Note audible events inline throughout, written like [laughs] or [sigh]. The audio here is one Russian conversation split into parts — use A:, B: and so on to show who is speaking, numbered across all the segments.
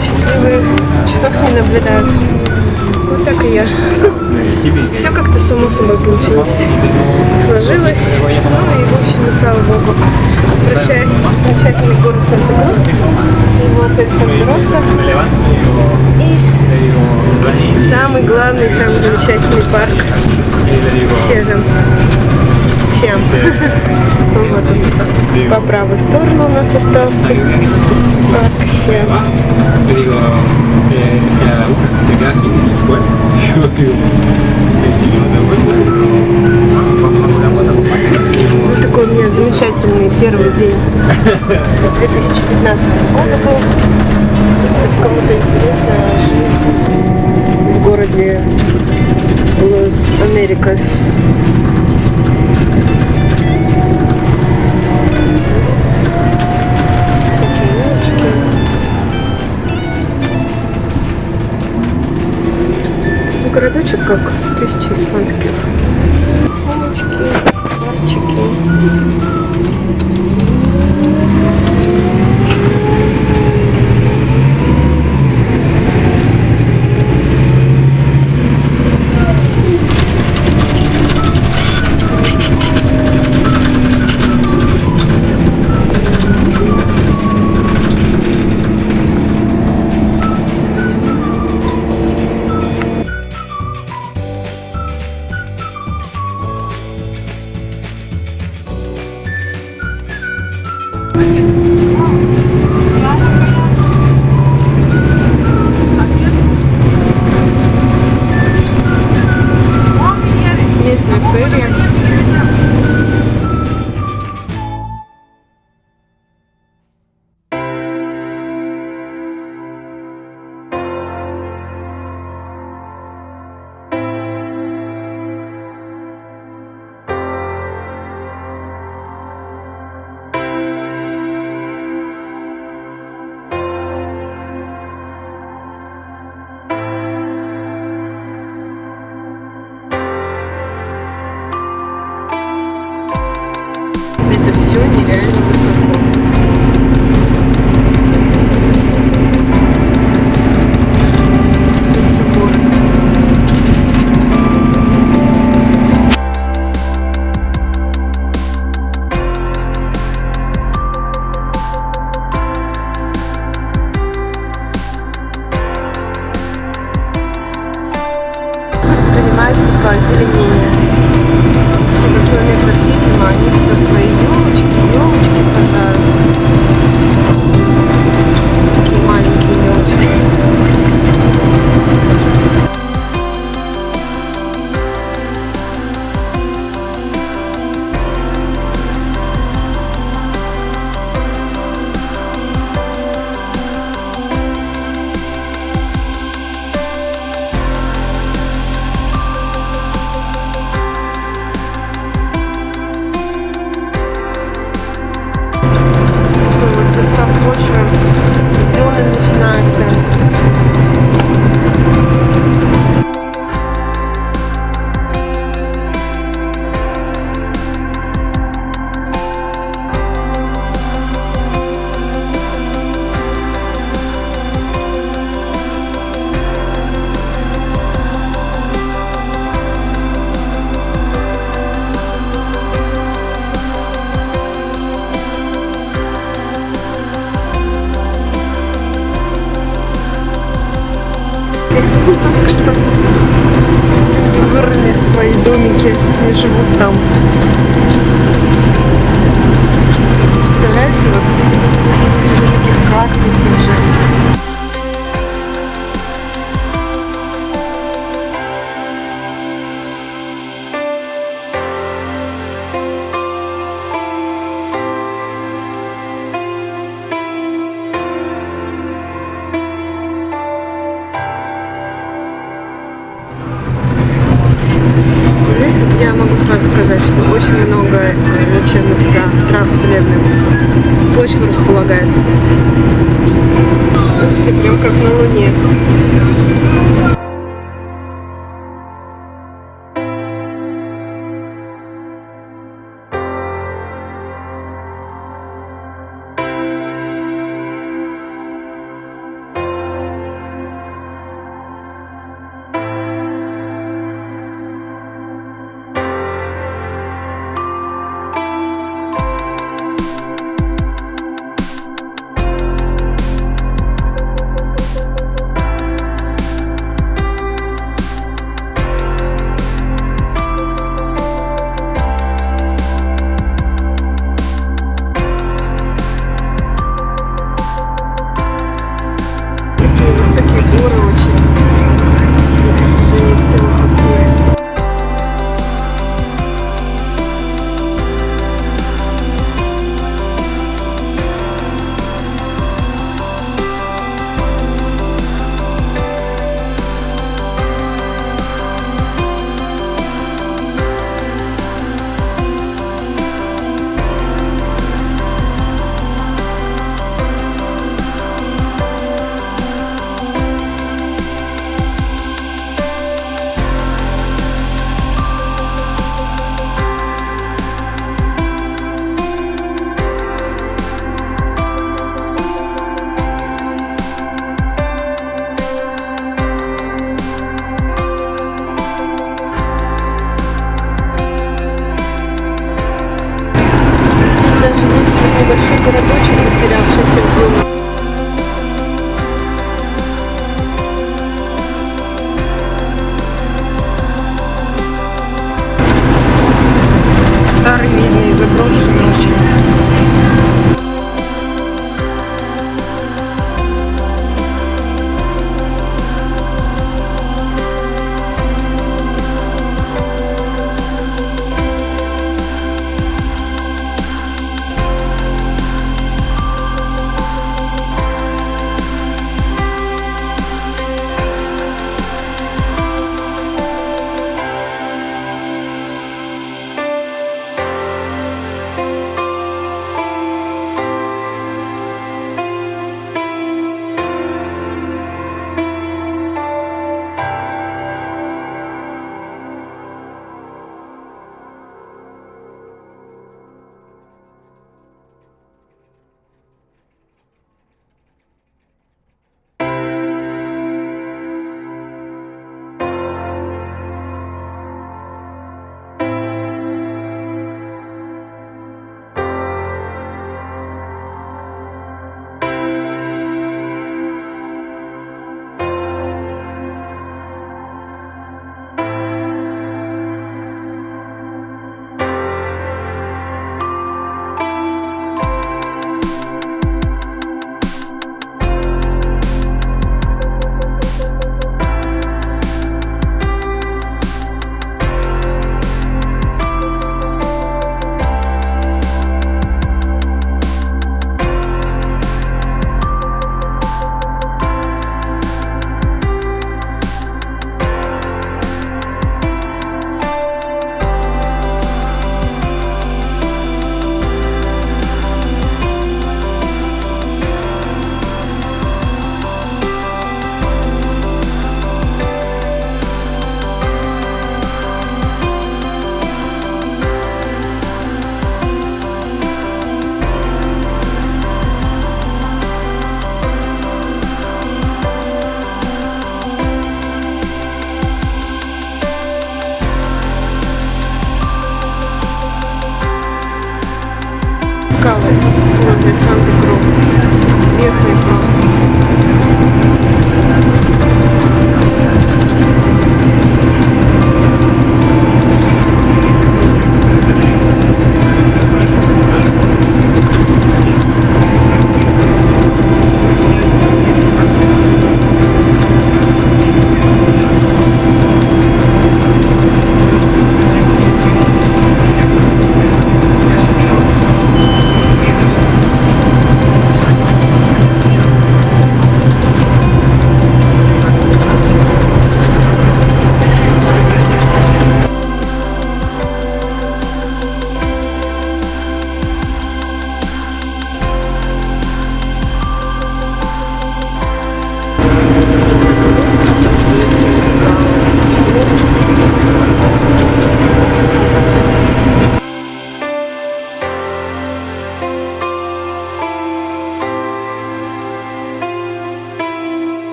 A: счастливые, часов не наблюдают. Вот так и я. Все как-то само собой получилось. Сложилось. Ну и, в общем, и слава богу. Прощай, замечательный город Санта-Крус. Его отель Фонтероса. И самый главный, самый замечательный парк Сезам. Всем. [laughs] Вот он. По правую сторону у нас остался.
B: Foto con
A: Вот такой у меня замечательный первый день. [laughs] 2015 года был. Хоть кому-то интересна жизнь в городе Лос-Америкас. Городочек как тысячи испанских. Улочки, парчики. Состав почвы, где он начинается. Так что вырыли свои домики и живут там. Представляете, вот среди таких кактусов жить. Почва располагает.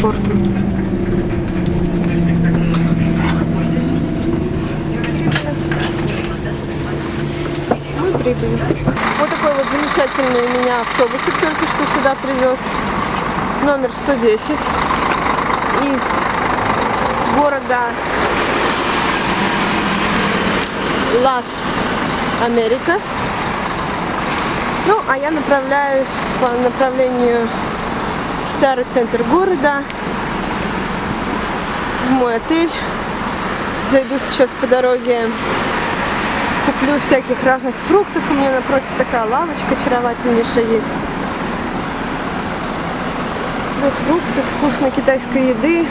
A: Портом. Мы прибыли. Вот такой вот замечательный меня автобусик только что сюда привез. Номер 110 из города Лас Америкас. Ну, а я направляюсь по направлению старый центр города, в мой отель. Зайду сейчас по дороге, куплю всяких разных фруктов. У меня напротив такая лавочка очаровательнейшая есть. Куплю фруктов, вкусной китайской еды.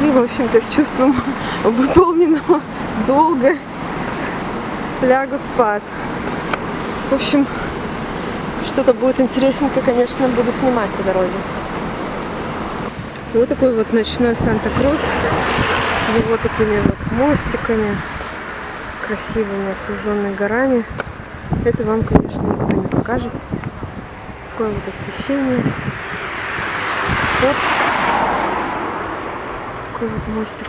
A: И, в общем-то, с чувством [laughs] выполненного долга лягу спать. В общем, что-то будет интересненько, конечно, буду снимать по дороге. И вот такой вот ночной Санта-Крус с его такими вот мостиками, красивыми, окруженными горами. Это вам, конечно, никто не покажет. Такое вот освещение. Вот такой вот мостик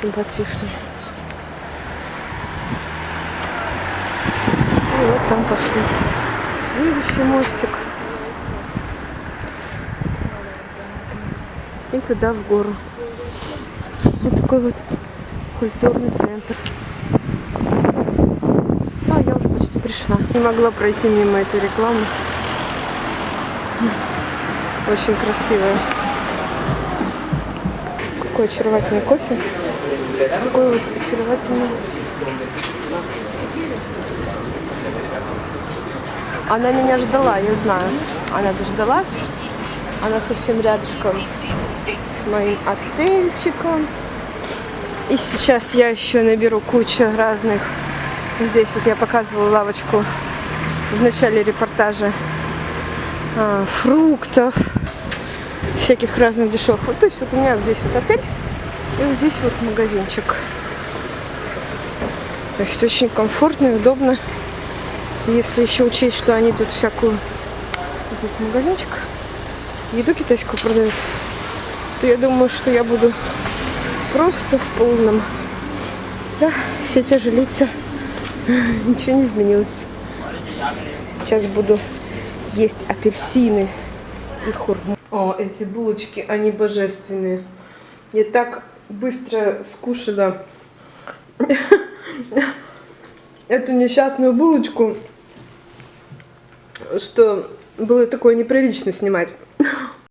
A: симпатичный. И вот там пошли. Следующий мостик. И туда в гору. Вот такой вот культурный центр. А, я уже почти пришла. Не могла пройти мимо этой рекламы. Очень красивая. Какой очаровательный кофе. Такой вот очаровательный. Она меня ждала, я знаю. Она дождалась. Она совсем рядышком с моим отельчиком. И сейчас я еще наберу кучу разных. Здесь вот я показывала лавочку в начале репортажа а, фруктов, всяких разных дешевых. Вот, то есть вот у меня здесь вот отель, и вот здесь вот магазинчик. То есть очень комфортно и удобно. Если еще учесть, что они тут всякую вот этот магазинчик, еду китайскую продают, то я думаю, что я буду просто в полном. Да, все те же лица. [laughs] Ничего не изменилось. Сейчас буду есть апельсины и хурму. О, эти булочки, они божественные. Я так быстро скушала [laughs] эту несчастную булочку, что было такое неприлично снимать.